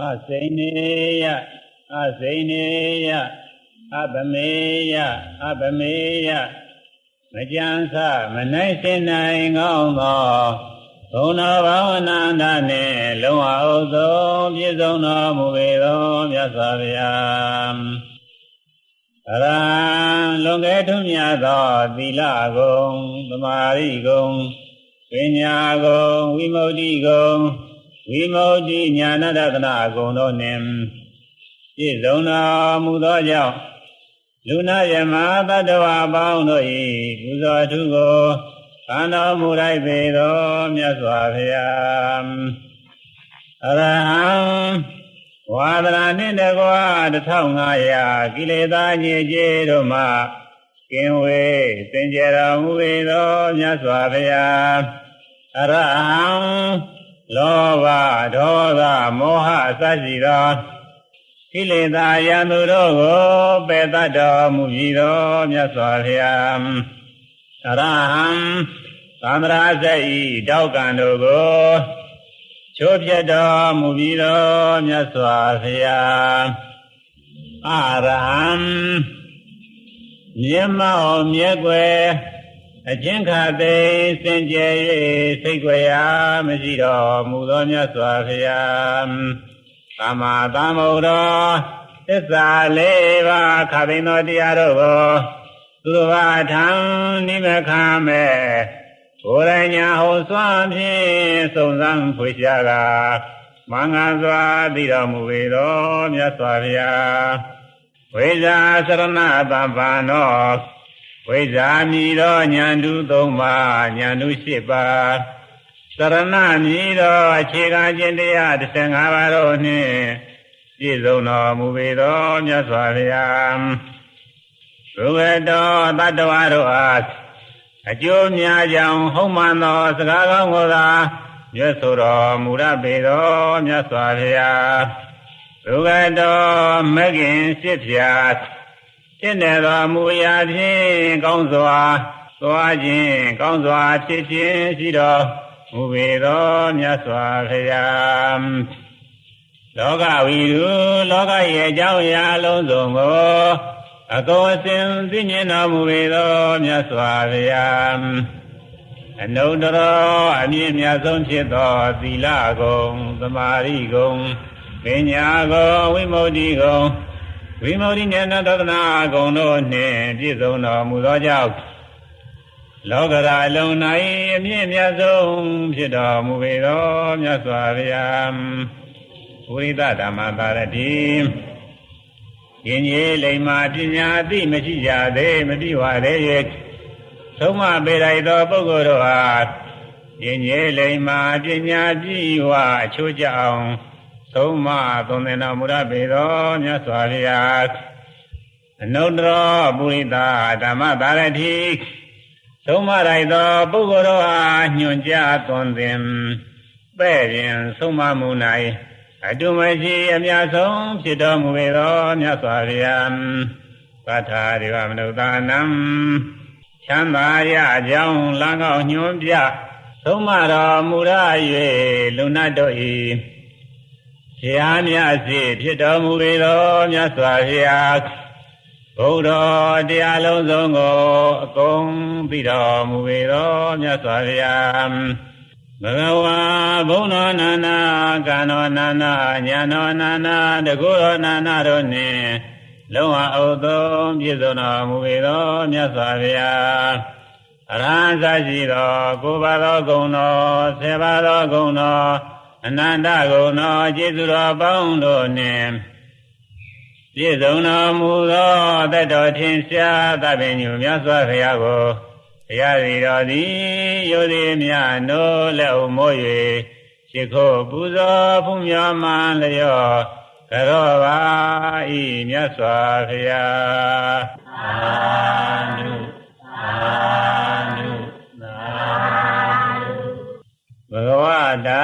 အစိနေယအစိနေယအပမေယအပမေယမကြံစမနိုင်စင်နိုင်ကောင်းသောဘုံတော်ဘာဝနာန္ဒနှင့်လုံးဝဥသောပြည့်စုံတော်မူပေသောမြတ်စွာဘုရားအရဟံလွန်ကဲထွန်းမြတ်သောသီလဂုံသမာဓိဂုံပညာဂုံဝိမု ക്തി ဂုံ ဝိမု ക്തി ညာဏတဒနာဂုံတို့နှင့်ပြည့်စုံတော်မူသောကြောင့်လူနာယမသတ္တဝါပေါင်းတို့၏ပူဇော်ထုကိုခံတော်မူလိုက်ပေသောမြတ်စွာဘုရားအရဟံဝါဒနာနှင့်တကွာ1500ကိလေသာညစ်ကြေးတို့မှကင်းဝေးစင်ကြယ်တော်မူပေသောမြတ်စွာဘုရားအရဟံ လောဘဒေါသမောဟအစရှိသောကိလေသာယံသူတို့ကိုပယ်တတ်တော်မူပြီးသောမြတ်စွာဘုရားအရဟံသံဃာစိတ်တောက်ကံတို့ကိုချိုးပြတ်တော်မူပြီးသောမြတ်စွာဘုရားအရဟံမြတ်မောင်မြတ်ွယ် အကျဉ်းခါသိစင်ကြယ်၍စိတ်ွယ်ရာမရှိတော်မူသောမြတ်စွာဘုရားသမ္မာသမ္ဗုဒ္ဓသစ္စာလေးပါးခါသိသောတရားတို့ကိုသူတော်ဘာထံနိမခံမဲ့ကိုယ်တိုင်ညာဟောစွမ်းဖြင့်စုံစမ်းဖွေရှားကမင်္ဂစွာသိတော်မူပေသောမြတ်စွာဘုရားဝိဇာသရဏတပ္ပံသော ဝိဇာမည်သောညာတုသုံးပါးညာတု၈ပါးသရဏမည်သောအခြေခံခြင်းတရား15ပါးတို့နှင့်ပြည့်စုံတော်မူပေသောမြတ်စွာဘုရားဘုဝတ္တောတတ္တဝါတို့အားအကျိုးများကြောင့်ဟုတ်မှန်သောစကားကောင်းကိုသာရွတ်ဆိုတော်မူရပေသောမြတ်စွာဘုရားဘုဝတ္တောမဂ္ဂင်စစ်ဖြာ ဖြစ်နေတော်မူရာဖြင့်ကောင်းစွာသွားခြင်းကောင်းစွာဖြစ်ခြင်းရှိတော်မူပေသောမြတ်စွာဘုရားလောကဝီရုလောကရဲ့အကြောင်းအရာအလုံးစုံကိုအကုန်အစင်သိမြင်တော်မူပေသောမြတ်စွာဘုရားအနုတ္တရောအမြင့်မြတ်ဆုံးဖြစ်သောသီလဂုံသမာဓိဂုံပညာဂုံဝိမု ക്തി ဂုံ ဝိမု ക്തി ဉာဏသဒ္ဒနာဂုံတို့နှင့်ပြည့်စုံတော်မူသောကြောင့်လောကရာလုံ၌အမြင့်မြတ်ဆုံးဖြစ်တော်မူပေသောမြတ်စွာဘုရားဝိရိဒဓမ္မသာရတိယင်ကြီးလိမ္မာပညာသိမရှိကြသေးမပြီးဝသေး၍သုံးမပေလိုက်သောပုဂ္ဂိုလ်တို့အားယင်ကြီးလိမ္မာပညာပြည့်ဝအချိုးကြအောင် သုံးမသုံးသင်တော်မူရပေသောမြတ်စွာဘုရားအနုတ္တရောပုရိသဓမ္မသာရတိသုံးမလိုက်သောပုဂ္ဂိုလ်တို့အားညွှန်ကြားသွန်သင်ပဲ့ရင်သုံးမမှု၌အတုမရှိအမြတ်ဆုံးဖြစ်တော်မူပေသောမြတ်စွာဘုရားသတ္ထာရိဝမနုဿာနံချမ်းသာရကြောင်းလမ်းကောင်းညွှန်ပြသုံးမတော်မူရ၍လူနတ် တို့၏ဆရာမြတ်စီဖြစ်တော်မူပေသောမြတ်စွာဘုရားဘုရားတရားလုံးစုံကိုအကုန်ပြီးတော်မူပေသောမြတ်စွာဘုရားဘဂဝါဘုံတော်နာနာကံတော်နာနာညာတော်နာနာတကုတော်နာနာတို့နှင့်လုံးဝအုပ်သုံးပြည့်စုံတော်မူပေသောမြတ်စွာဘုရားအရဟံသာရှိသောကိုယ်ပါသောဂုဏ်တော်ဆယ်ပါသောဂုဏ်တော် အနန္တဂုဏ်တော်ကျေးဇူးတော်ပေါင်းတို့နှင့်ပြည့်စုံတော်မူသောတတ္တော်ထင်ရှားသဗ္ဗညုမြတ်စွာဘုရားကိုတရားစီတော်သည်ယုသည်မြနိုးလက်ဥမိုး၍ရှိခိုးပူဇော်ဖူးမြော်မှန်လျောကရောပါဤမြတ်စွာဘုရားအာနုအာ ဂဝတာ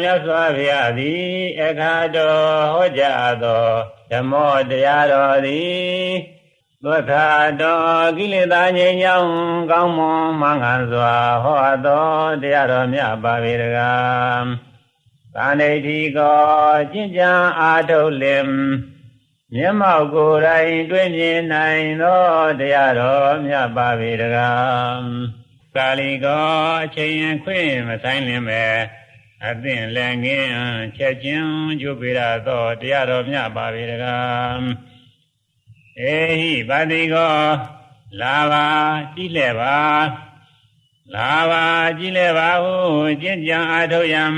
မြတ်စွာဘုရားသည်အခါတော်ဟောကြားသောဓမ္မောတရားတော်သည်သွတ်ထာတော်ကိလေသာငြိမ်းချမ်းကောင်းမွန်မှန်ကန်စွာဟောတော်တရားတော်မြတ်ပါပေတကားသသန္တိတိကောကျင့်ကြံအားထုတ်လင်မျက်မှောက်ကိုယ်တိုင်တွေ့မြင်နိုင်သောတရားတော်မြတ်ပါပေတကား ကာလီကောအချိန်ခွင့်မဆိုင်လင်ပဲအသင့်လည်းငင်းချက်ချင်းကျုပ်ပေရသောတရားတော်မြတ်ပါပေတကားအေဟိပါတိကောလာပါကြည့်လဲပါလာပါကြည့်လဲပါဟုကျင့်ကြံအားထုတ်ရန်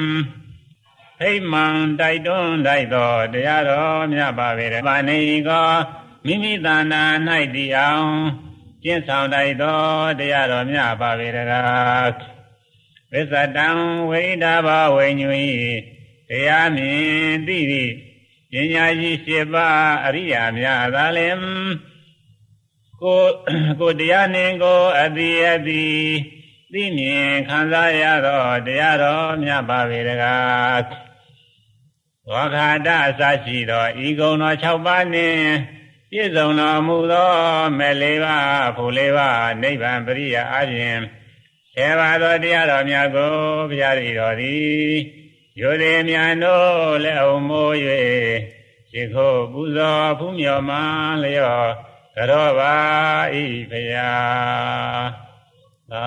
ဖိမှန်တိုက်တွန်းတိုက်သောတရားတော်မြတ်ပါပေတယ်။ပါဏိကောမိမိတဏ္ဍာ၌တည်အောင် ကျင့်ဆောင်တိုက်သောတရားတော်မြတ်ပါပေတကား။ဝိသတံဝိဒဘဝိညွဤတရားမြင်သိသည့်ပညာရှိရှိပါအရိယာများသာလင်ကိုကိုတရားနှင့်ကိုအတိအတိသိမြင်ခံစားရသောတရားတော်မြတ်ပါပေတကားဝါခာတအစရှိသောဤကုံတော်6ပါးနှင့် ပြည့်စုံတော်မူသောမဲ့လေးပါးဖို့လေးပါးနိဗ္ဗာန်ပရိယာအပြင်ဆယ်ပါးသောတရားတော်များကိုဘုရားရည်တော်သည်ယိုသည်များတို့လက်အောင်မိုး၍ရှိခိုးပူဇော်ဖူးမြော်မှလျော့ကြောပါဤဖရာသာ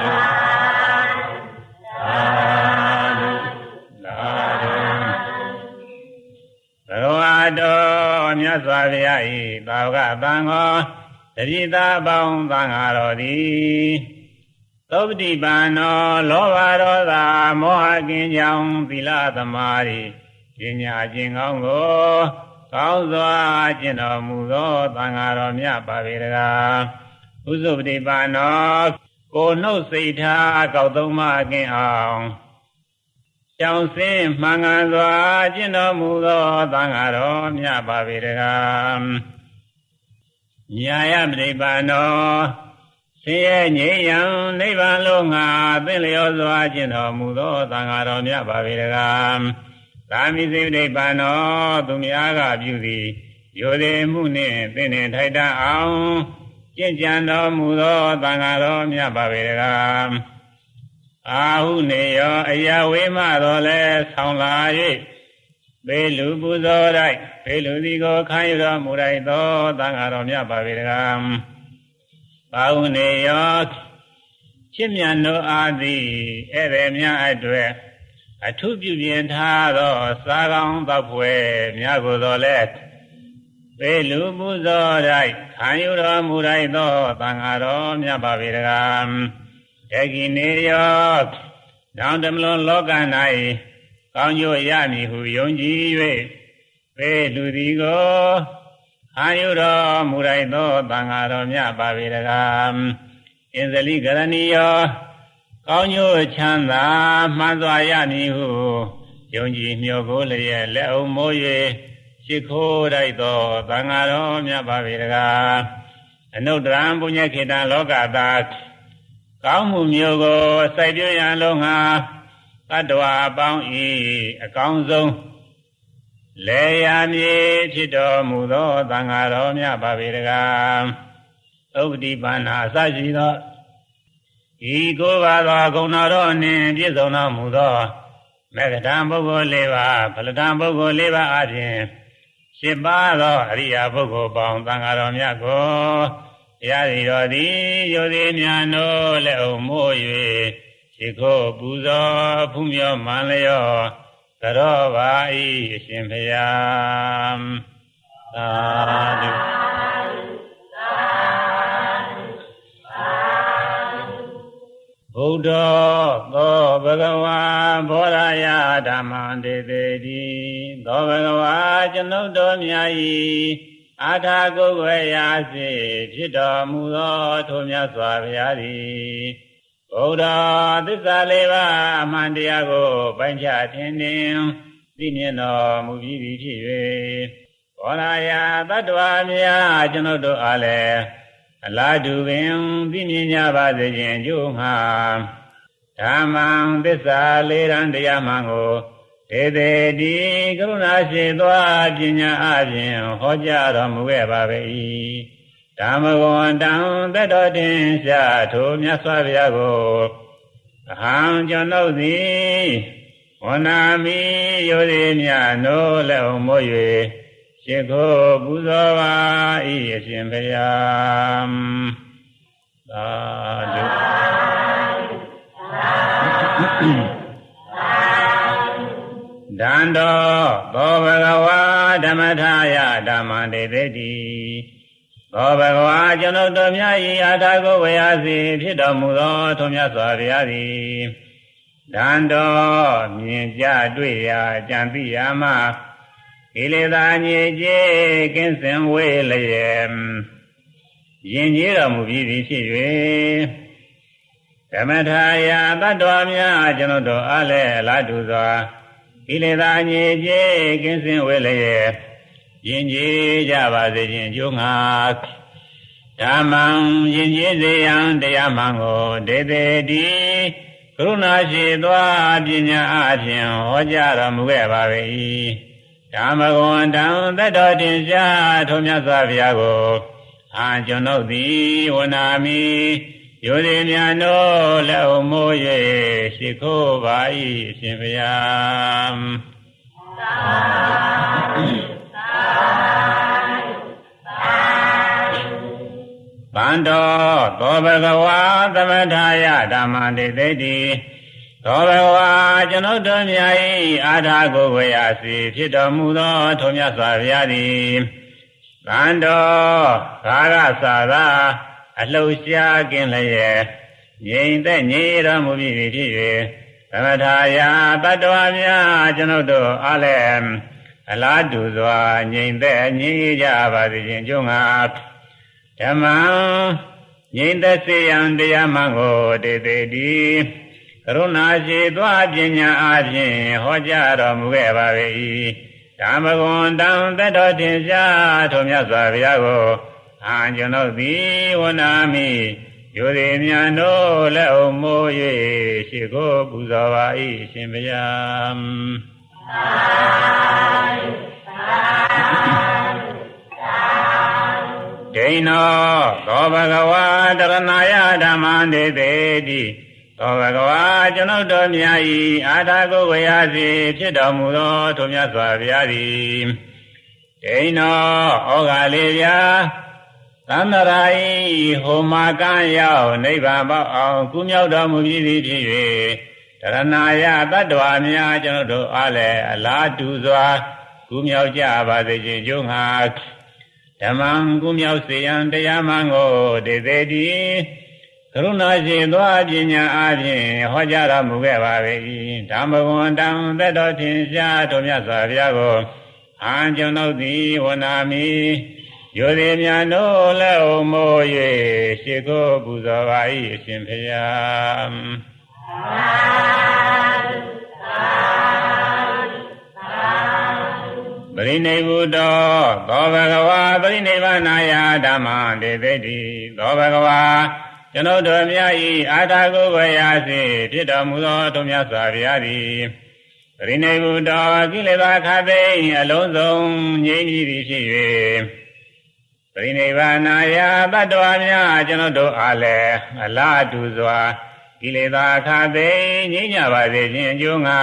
ဓုသာ တော်မြတ်စွာဘုရားဤသာဝကသံဃောတတိတာပေါင်းသံဃာတော်သည်သုပတိပန်နောလောဘဒေါသမောဟကင်းကြောင့်သီလသမာဓိပညာကျင့်ကောင်းကိုကောင်းစွာကျင့်တော်မူသောသံဃာတော်မြတ်ပါပေတကားဥစုပတိပါနောကိုနှုတ်စိတ်ထားကောက်သုံးမကင်းအောင် ကြောင်စင်းမှန်ကန်စွာကျင့်တော်မူသောသံဃာတော်မြတ်ပါပေတကားညာယပတိပါနောဆင်းရဲငြိမ်းရန်နိဗ္ဗာန်လုံးငါသင်လျောစွာကျင့်တော်မူသောသံဃာတော်မြတ်ပါပေတကားသာမိစိနိဗ္ဗာန်တော်သူများကပြုသည်ယောဒေမှုနှင့်သင်နှင့်ထိုက်တအောင်ကျင့်ကြံတော်မူသောသံဃာတော်မြတ်ပါပေတကား အာဟုနေရောအယဝေမတော်လဲဆောင်းလာ၍ဘေလူပူဇော်လိုက်ဘေလူဒီကိုခံရတော်မူလိုက်သောသံဃာတော်မြတ်ပါပေတကားအာဟုနေရောချစ်မြတ်တို့အားသည်ဧည့်သည်များအတွက်အထုပြုပြင်ထားသောစာကောင်းသောဖွယ်များကိုတော်လဲပေလူပူဇော်၌ခံယူတော်မူလိုက်သောသံဃာတော်မြတ်ပါပေတကား ဧကိနေယောတောင်တမလွန်လောက၌ကောင်းကျိုးရမည်ဟုယုံကြည်၍ပေလူသည်ကိုခံယူတော်မူလိုက်သောသံဃာတော်မြတ်ပါပေတကားအင်္ဇလိကရဏီယောကောင်းကျိုးချမ်းသာမှန်စွာရမည်ဟုယုံကြည်မျှော်ကိုလျက်လက်အောင်မိုး၍ရှိခိုးလိုက်သောသံဃာတော်မြတ်ပါပေတကားအနုတ္တရံပုညခေတံလောကတာ ကောင်းမှုမျိုးကိုစိုက်ပြရန်လုံးငါတတ္တဝါအပေါင်းဤအကောင်းဆုံးလေယာမြေဖြစ်တော်မူသောသံဃာတော်မြတ်ပါပေတကားဥပတိပါဏာအစရှိသောဤကိုယ်ပါသောဂုဏတော်နှင့်ပြည့်စုံတော်မူသောမေဃတံပုဂ္ဂိုလ်၄ပါးဖလတံပုဂ္ဂိုလ်၄ပါးအပြင်ရှင်းပါသောအရိယာပုဂ္ဂိုလ်ပေါင်းသံဃာတော်မြတ်ကို ရည်တော်သည်ယုသည်များနိုးလက်အောင်မိုး၍ရှိခိုးပူဇော်ဖူးမြော်မှန်လျောသရောပါဤအရှင်ဖျားသာဓုဗုဒ္ဓသောဘဂဝါဘောရယဓမ္မံတေတေတိသောဘဂဝါကျွန်ုပ်တို့မြတ်ဤ အာထာကုတ်ဝေရာစေဖြစ်တော်မူသောထိုမြတ်စွာဘုရားသည်ဗုဒ္ဓသစ္စာလေးပါးအမှန်တရားကိုပိုင်းခြားထင်ထင်သိမြင်တော်မူပြီးပြီဖြစ်၍ဘောရာယတတ္တဝါများကျွန်ုပ်တို့အားလည်းအလားတူပင်သိမြင်ကြပါစေခြင်းကျိုးငှာဓမ္မံသစ္စာလေးရန်တရားမှန်ကို ဧတေတိကရုဏာရှိသောပညာအပြင်ဟောကြားတော်မူခဲ့ပါပေ၏ဓမ္မဂဝန္တံတတ္တော်တင်ရှာထိုမြတ်စွာဘုရားကိုအဟံကျွန်ုပ်သည်ဝနာမိယောတိမြနိုးလည်းုံမို့၍ရှိခိုးပူဇော်ပါ၏အရှင်ဘုရားသာဓု ဒန္တောသောဘဂဝါဓမ္မထာယဓမ္မံတေတိတိသောဘဂဝါကျွန်ုပ်တို့မြတ်၏အာထာကိုဝေယစီဖြစ်တော်မူသောထုံမြတ်စွာဘုရားသည်ဒန္တောမြင်ကြတွေ့ရာကြံသိရာမှာကိလေသာညစ်ကြေးကင်းစင်ဝေးလျက်ယင်ကြီးတော်မူပြီးသည်ဖြစ်၍ဓမ္မထာယတတ္တဝါများကျွန်ုပ်တို့အားလည်းအလားတူစွာ ကိလေသာညစ်ကြေးကင်းစင်ဝေးလျက်ယင်ကြီးကြပါစေခြင်းအကျိုးငါဓမ္မံယင်ကြီးစေယံတရားမှန်ကိုဒေသေတိကရုဏာရှိသောပညာအဖြင့်ဟောကြားတော်မူခဲ့ပါ၏ဓမ္မဂဝန္တံသတ္တောတင်ရှားထုံးမြတ်စွာဘုရားကိုအာကျွန်ုပ်သည်ဝနာမိ ယောဒီမြတ်တို့လက်အမိုး၍ရှိခိုးပါ၏အရှင်ဘုရားဗန္တောသောဘဂဝါသမထာယဓမ္မတိသိတိသောဘဂဝါကျွန်ုပ်တို့မြတ်၏အာထာကိုဝေယစီဖြစ်တော်မူသောထုံမြတ်စွာဘုရားသည်ဗန္တောဘာဂသာသာ အလှူရှားကင်းလျက်ငြိမ်သက်ငြိမ်တော်မူပြီးဖြစ်၍သမထာယတတ္တဝါများကျွန်ုပ်တို့အားလည်းအလားတူစွာငြိမ်သက်ငြိမ်ကြပါစေခြင်းကြုံငါဓမ္မံငြိမ်သက်စေယံတရားမှန်ကိုတေတေတိကရုဏာရှိသောပညာအဖြင့်ဟောကြားတော်မူခဲ့ပါ၏ဓမ္မဂွန်တံတတ္တော်တင်ရှားထိုမြတ်စွာဘုရားကို အာကျွန်ုပ်သည်ဝနာမိယောဒီမြတ်တို့လက်အုံမိုး၍ရှိခိုးပူဇော်ပါ၏ရှင်ဘုရားသာဒိနောသောဘဂဝါတရဏယဓမ္မံဒေသေတိသောဘဂဝါကျွန်ုပ်တို့မြတ်၏အာထာကိုဝေယစီဖြစ်တော်မူသောထိုမြတ်စွာဘုရားသည်ဒိနောဩဃာလေးပြာ သန္တရာဤဟိုမာကံရောက်နိဗ္ဗာန်ပေါအောင်ကုမြောက်တော်မူပြီးသည်ဖြစ်၍တရဏာယတတ္တဝါများကျွန်ုပ်တို့အားလည်းအလားတူစွာကုမြောက်ကြပါစေခြင်းကျိုးငါဓမ္မံကုမြောက်စေရန်တရားမှန်ကိုဒေသေတိကရုဏာရှင်သောပညာအပြင်ဟောကြားတော်မူခဲ့ပါ၏ဓမ္မဝန္တံသက်တော်ထင်ရှားတော်မြတ်စွာဘုရားကိုအာကျွန်ုပ်သည်ဝနာမိ ယောဒီမြတ်တို့လက်အုံမိုး၍ရှိခိုးပူဇော်ပါ၏အရှင်ဘုရားပရိနိဗ္ဗုတောသောဘဂဝါပရိနိဗ္ဗာနာယဓမ္မတေသိတိသောဘဂဝါကျွန်ုပ်တို့မြတ်ဤအာထာကိုဝေယစီဖြစ်တော်မူသောထုံမြတ်စွာဘုရားသည်ပရိနိဗ္ဗုတောကိလေသာခသိအလုံးစုံငြိမ်းပြီးသည်ဖြစ်၍ ပရိနိဗ္ဗာနာယတတ္တဝါများကျွန်ုပ်တို့အားလည်းအလားတူစွာကိလေသာခသိငြိမ်းကြပါစေခြင်းအကျိုးငါ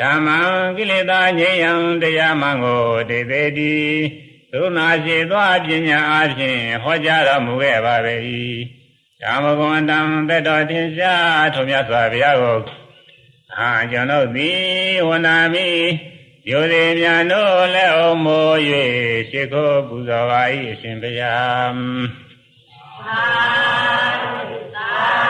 ဓမ္မံကိလေသာငြိမ်းရန်တရားမှန်ကိုတေသေးတိသုနာရှိသောပညာအဖြင့်ဟောကြားတော်မူခဲ့ပါ၏ဓမ္မဂဝန္တံသက်တော်ထင်ရှားထုံမြတ်စွာဘုရားကိုအာကျွန်ုပ်သည်ဝန္နာမိ ယောဇဉ်မြန်တို့လက်အုံမိုး၍ရှ िख ောပူဇော်ပါ၏အရှင်ဘုရားသာသာ